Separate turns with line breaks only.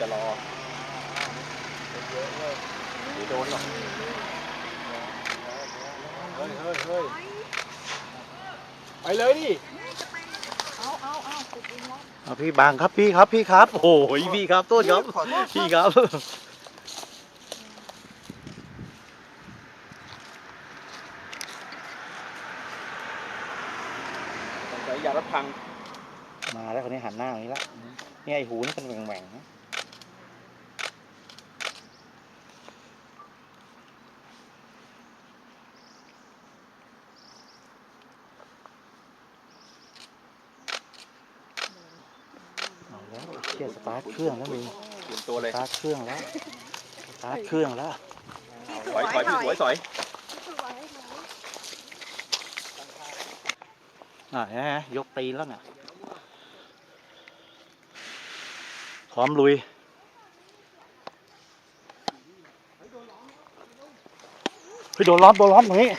จะรอม่โดนหรอกเฮ้ยเฮ้ยเฮ้ยไปเลยดิ
เอาเอาเอาติดดินแล้ว
เอาพี่บางครับพี่ครับพี่ครับ โอ้ยพี่ครับต้นครับพี่ครับ
สงสัยยารถพัง
มาแล้วคนนี้หันหน้าอย่างนี้ละนี่ไอหูนี่เป็นแหว่งๆนะ แล้วเชี่ยสตาร์ทเครื่องแล้วมึง
เตรียมตัวเลย
สตาร์ทเครื่องแล้วสตาร์ทเครื่องแล้ว
ถอยถอยพี่สวยถอย
อ่าเห็นไหมยกตีนแล้วเนี่ยพร้อมลุยเฮ้ยโดนล้อมโดนล้อมตรงนี้